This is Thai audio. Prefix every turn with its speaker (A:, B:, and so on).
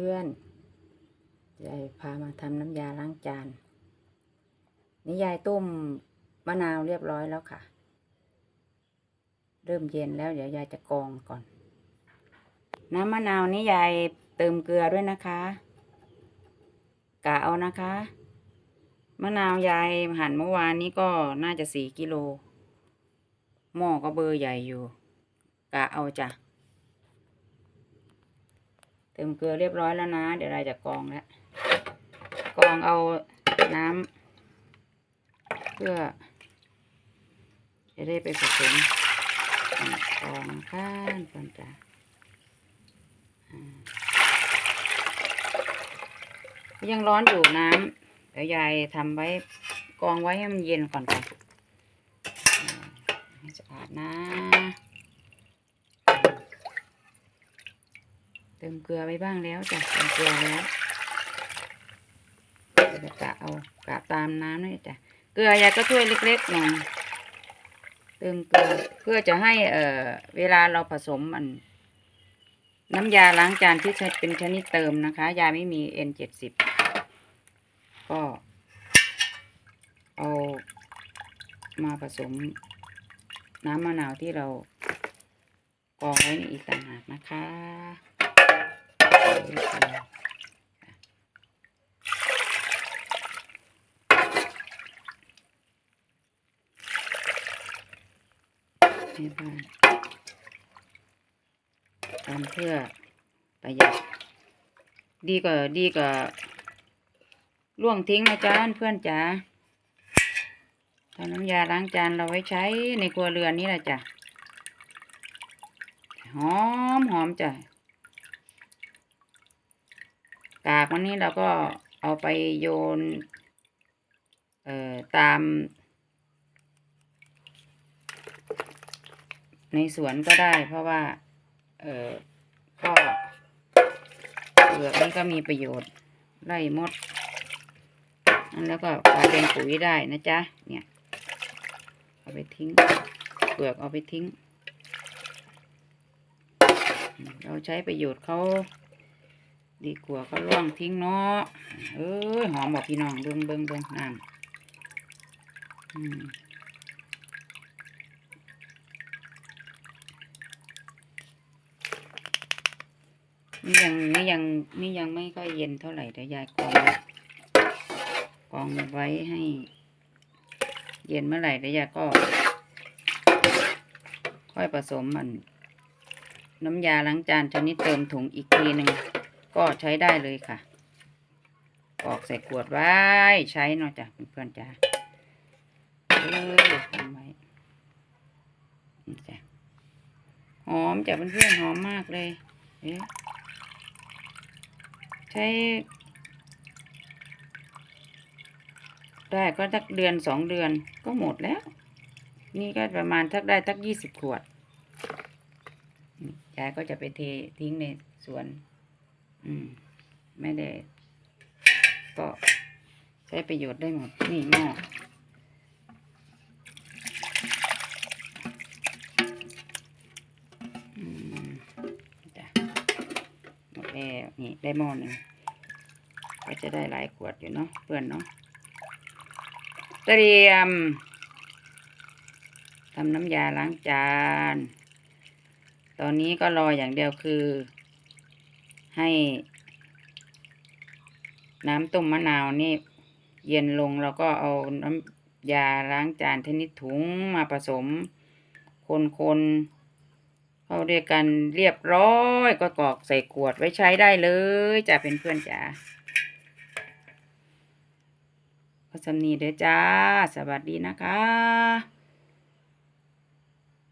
A: พื่อนยายพามาทำน้ำยาล้างจาน นี่ยายต้มมะนาวเรียบร้อยแล้วค่ะ เริ่มเย็นแล้วเดี๋ยวยายจะกรองก่อน น้ำมะนาวนี้ยายเติมเกลือด้วยนะคะกะเอานะคะ มะนาวยายหั่นเมื่อวานนี้ก็น่าจะสี่กิโลหม้อก็เบอร์ใหญ่อยู่กะเอาจ้ะ เติมเกลือเรียบร้อยแล้วนะ เดี๋ยวเราจะกรองแล้วกรองเอาน้ำเพื่อ จะได้ไปผสมอ่กรองข้านก่อนจ้ะอ่ายังร้อนอยู่น้ำเดี๋ยวยายทำไว้กรองไว้ให้มันเย็นก่อนค่ะอาให้สะอาดนะ ติมเกลือไปบ้างแล้วจ้ะเติมเกลือแล้วเดี๋ยวกะเอากะตามน้ำนี่จ้ะเกลือยายก็ถ้วยเล็กๆหน่อยเติมเกลือเพื่อจะให้เอ่อเวลาเราผสมมัน น้ำยาล้างจานที่ใช้เป็นชนิดเติมนะคะ ยาไม่มี N เจ็ดสิบก็เอามาผสมน้ำมะนาวที่เรากรองไว้ในอีกต่างหากนะคะ ให้บ้านทำเพื่อประหยัด ดีกว่าดีกว่าล่วงทิ้งนะจ๊ะเพื่อนจ๋าทำน้ำยาล้างจานเราไว้ใช้ในครัวเรือนนี่แหละจ้ะ หอมหอมจ้ะ กากวันนี้เราก็เอาไปโยน เอ่อตาม ในสวนก็ได้ เพราะว่า เอ่อก็เปลือกนี้ก็มีประโยชน์ไล่มดแล้วก็กลายเป็นปุ๋ยได้นะจ๊ะ เนี่ย เอาไปทิ้ง เปลือกเอาไปทิ้ง เราใช้ประโยชน์เขา ดีกว่าเขาล่วงทิ้งเนาะเอ้ยหอมบอกพี่น้องเบิ้งเบิ้งเบิ้งน้ำอืมนี่ยังนี่ยังนี่ยังไม่ค่อยเย็นเท่าไหร่เดี๋ยวยายกองกองไว้ให้ เย็นเมื่อไหร่เดี๋ยวยายก็ ค่อยผสมมัน น้ำยาล้างจานชนิดเติมถุงอีกทีหนึ่ง ก็ใช้ได้เลยค่ะออกใส่ขวดไว้ ใช้เนาะจ้ะเพื่อนๆจ้ะเออทำไว้นี่จ้ะหอมจ้ะเพื่อนๆหอมมากเลยเอ๊ะใช้ ได้ก็สักเดือนสองเดือนก็หมดแล้ว นี่ก็ประมาณทักได้ทักยี่สิบขวดยายก็จะไปเททิ้งในสวน อืม ไม่ได้ ก็ใช้ประโยชน์ได้หมด นี่หม้ออืมแล้วนี่ได้หม้อหนึ่งก็จะได้หลายขวดอยู่เนาะเพื่อนเนาะเตรียมทำน้ำยาล้างจาน ตอนนี้ก็รออย่างเดียวคือ ให้ น้ำต้มมะนาวนี่ เย็นลงแล้วก็เอาน้ำยาล้างจานชนิดถุงมาผสม คนๆเข้าด้วยกันเรียบร้อยก็กรอกใส่ขวดไว้ใช้ได้เลยจ้ะเป็นเพื่อนๆจ้าก็สำนีเด้อจ้า สวัสดีนะคะ